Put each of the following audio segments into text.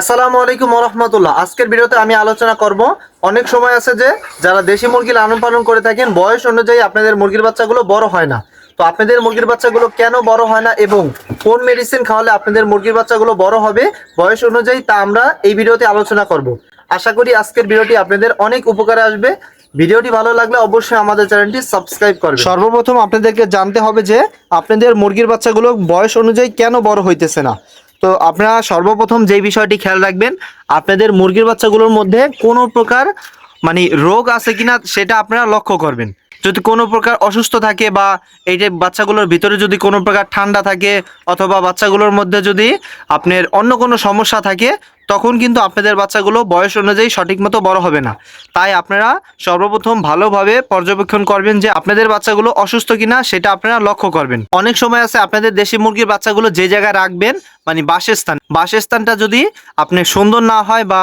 আসসালামু আলাইকুম রহমতুল্লাহ আজকের ভিডিওতে আমি আলোচনা করব, অনেক সময় আছে যে যারা দেশি মুরগি লালন পালন করে থাকেন, বয়স অনুযায়ী আপনাদের মুরগির বাচ্চাগুলো বড় হয় না। তো আপনাদের মুরগির বাচ্চাগুলো কেন বড় হয় না এবং কোন মেডিসিন খাওয়ালে আপনাদের মুরগির বাচ্চাগুলো বড় হবে, বয়স অনুযায়ী তা আমরা এই ভিডিওতে আলোচনা করব। আশা করি আজকের ভিডিওটি আপনাদের অনেক উপকারে আসবে। ভিডিওটি ভালো লাগলে অবশ্যই আমাদের চ্যানেলটি সাবস্ক্রাইব করবেন। সর্বপ্রথম আপনাদেরকে জানতে হবে যে আপনাদের মুরগির বাচ্চাগুলো বয়স অনুযায়ী কেন বড় হইতেছে না। তো আপনারা সর্বপ্রথম যে বিষয়টি খেয়াল রাখবেন, আপনাদের মুরগির বাচ্চাগুলোর মধ্যে কোনো প্রকার মানে রোগ আছে কিনা সেটা আপনারা লক্ষ্য করবেন। যদি কোনো প্রকার অসুস্থ থাকে বা এই যে বাচ্চাগুলোর ভিতরে যদি কোনো প্রকার ঠান্ডা থাকে অথবা বাচ্চাগুলোর মধ্যে যদি আপনার অন্য কোনো সমস্যা থাকে, তখন কিন্তু আপনাদের বাচ্চাগুলো বয়স অনুযায়ী সঠিক মতো বড় হবে না। তাই আপনারা সর্বপ্রথম ভালোভাবে পর্যবেক্ষণ করবেন যে আপনাদের বাচ্চাগুলো অসুস্থ কিনা, সেটা আপনারা লক্ষ্য করবেন। অনেক সময় আছে আপনাদের দেশি মুরগির বাচ্চাগুলো যে জায়গায় রাখবেন মানে বাসস্থান, বাসস্থানটা যদি আপনি সুন্দর না হয় বা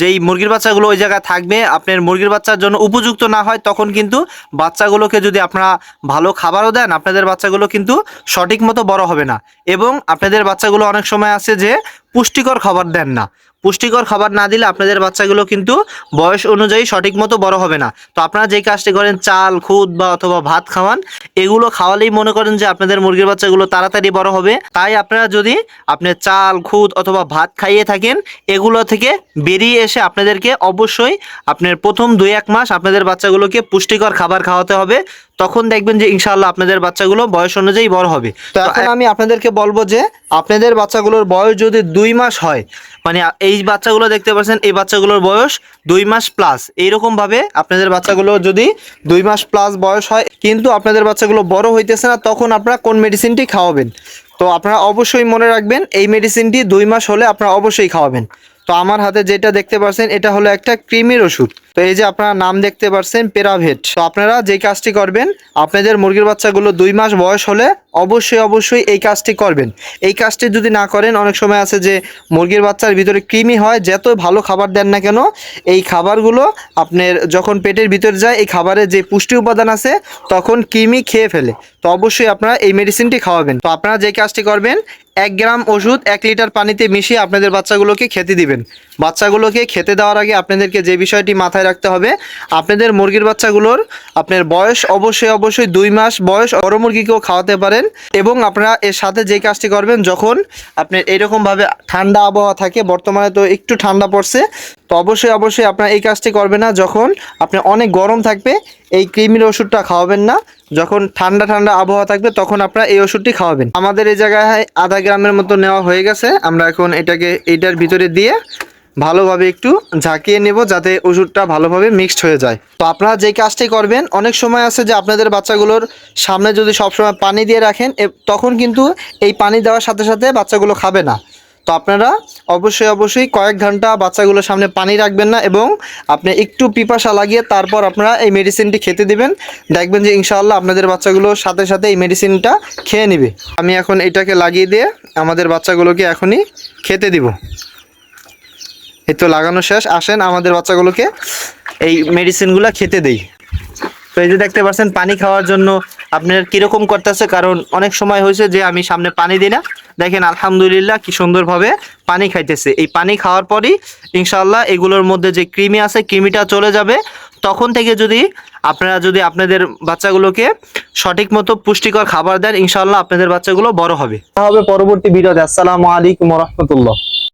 যেই মুরগির বাচ্চাগুলো ওই জায়গায় থাকবে, আপনার মুরগির বাচ্চার জন্য উপযুক্ত না হয়, তখন কিন্তু বাচ্চাগুলোকে যদি আপনারা ভালো খাবারও দেন, আপনাদের বাচ্চাগুলো কিন্তু সঠিক মতো বড় হবে না। এবং আপনাদের বাচ্চাগুলো অনেক সময় আছে যে পুষ্টিকর খাবার দেন না। পুষ্টিকর খাবার না দিলে আপনাদের বাচ্চাগুলো কিন্তু বয়স অনুযায়ী সঠিক মতো বড় হবে না। তো আপনারা যেই কাজটি করেন, চাল, খুদ বা অথবা ভাত খাওয়ান, এগুলো খাওয়ালেই মনে করেন যে আপনাদের মুরগির বাচ্চাগুলো তাড়াতাড়ি বড় হবে। তাই আপনারা যদি আপনি চাল, খুদ অথবা ভাত খাইয়ে থাকেন, এগুলো থেকে বেরিয়ে এসে আপনাদেরকে অবশ্যই আপনার প্রথম দুই এক মাস আপনাদের বাচ্চাগুলোকে পুষ্টিকর খাবার খাওয়াতে হবে। তখন দেখবেন যে ইনশাআল্লাহ আপনাদের বাচ্চাগুলো বয়স অনুযায়ী বড় হবে। তো এখন আমি আপনাদেরকে বলব যে আপনাদের বাচ্চাগুলোর বয়স যদি দুই মাস হয় মানে এই বাচ্চাগুলো দেখতে পাচ্ছেন এই বাচ্চাগুলোর বয়স দুই মাস প্লাস এইরকমভাবে আপনাদের বাচ্চাগুলো যদি দুই মাস প্লাস বয়স হয় কিন্তু আপনাদের বাচ্চাগুলো বড় হইতেছে না তখন আপনারা কোন মেডিসিনটি খাওয়াবেন? তো আপনারা অবশ্যই মনে রাখবেন এই মেডিসিনটি দুই মাস হলে আপনারা অবশ্যই খাওয়াবেন। তো আমার হাতে যেটা দেখতে পাচ্ছেন এটা হলো একটা ক্রিমির ওষুধ। তো এই যে আপনারা নাম দেখতে পারছেন পেরাভেট তো আপনারা যে কাজটি করবেন, আপনাদের মুরগির বাচ্চাগুলো দুই মাস বয়স হলে অবশ্যই অবশ্যই এই কাজটি করবেন। এই কাজটি যদি না করেন, অনেক সময় আছে যে মুরগির বাচ্চার ভিতরে কৃমি হয়, যত ভালো খাবার দেন না কেন, এই খাবারগুলো আপনার যখন পেটের ভিতরে যায়, এই খাবারের যে পুষ্টি উপাদান আছে, তখন কৃমি খেয়ে ফেলে। তো অবশ্যই আপনারা এই মেডিসিনটি খাওয়াবেন। তো আপনারা যে কাজটি করবেন, এক গ্রাম ওষুধ, এক লিটার পানিতে মিশিয়ে আপনাদের বাচ্চাগুলোকে খেতে দিবেন। বাচ্চাগুলোকে খেতে দেওয়ার আগে আপনাদেরকে যে বিষয়টি মাথায় রাখতে হবে। আপনাদের মুরগির বাচ্চাগুলোর আপনার বয়স অবশ্যই অবশ্যই দুই মাস বয়স, বড় মুরগিকেও খাওয়াতে পারেন এবং আপনারা এর সাথে যে কাজটি করবেন, যখন আপনার এরকমভাবে ঠান্ডা আবহাওয়া থাকে, বর্তমানে তো একটু ঠান্ডা পড়ছে, তো অবশ্যই অবশ্যই আপনারা এই কাজটি করবেন না। যখন আপনার অনেক গরম থাকবে, এই ক্রিমির ওষুধটা খাওয়াবেন না। যখন ঠান্ডা ঠান্ডা আবহাওয়া থাকবে, তখন আপনারা এই ওষুধটি খাওয়াবেন। আমাদের এই জায়গায় আধা গ্রামের মতো নেওয়া হয়ে গেছে। আমরা এখন এটাকে এইটার ভিতরে দিয়ে ভালোভাবে একটু ঝাঁকিয়ে নেব যাতে ওষুধটা ভালোভাবে মিক্সড হয়ে যায়। তো আপনারা যেই কাজটি করবেন, অনেক সময় আছে যে আপনাদের বাচ্চাগুলোর সামনে যদি সবসময় পানি দিয়ে রাখেন তখন কিন্তু এই পানি দেওয়ার সাথে সাথে বাচ্চাগুলো খাবে না। তো আপনারা অবশ্যই অবশ্যই কয়েক ঘণ্টা বাচ্চাগুলোর সামনে পানি রাখবেন না এবং আপনি একটু পিপাসা লাগিয়ে তারপর আপনারা এই মেডিসিনটি খেতে দিবেন। দেখবেন যে ইনশাআল্লাহ আপনাদের বাচ্চাগুলোর সাথে সাথে এই মেডিসিনটা খেয়ে নেবে। আমি এখন এটাকে লাগিয়ে দিয়ে আমাদের বাচ্চাগুলোকে এখনই খেতে দিব। এই তো লাগানো শেষ। আসেন আমাদের বাচ্চাগুলোকে এই মেডিসিনগুলো খেতে দেই। তো এই যে দেখতে পাচ্ছেন, পানি খাওয়ার জন্য আপনার কীরকম করতেছে? কারণ অনেক সময় হয়েছে যে আমি সামনে পানি দিই না। দেখেন, আলহামদুলিল্লাহ কি সুন্দরভাবে পানি খাইতেছে। এই পানি খাওয়ার পরই ইনশাল্লাহ এগুলোর মধ্যে যে কৃমি আছে, কৃমিটা চলে যাবে। তখন থেকে যদি আপনারা যদি আপনাদের বাচ্চাগুলোকে সঠিক মতো পুষ্টিকর খাবার দেন ইনশাল্লাহ আপনাদের বাচ্চাগুলো বড় হবে। হবে পরবর্তী ভিডিওতে আসসালামু আলাইকুম রহমতুল্লাহ।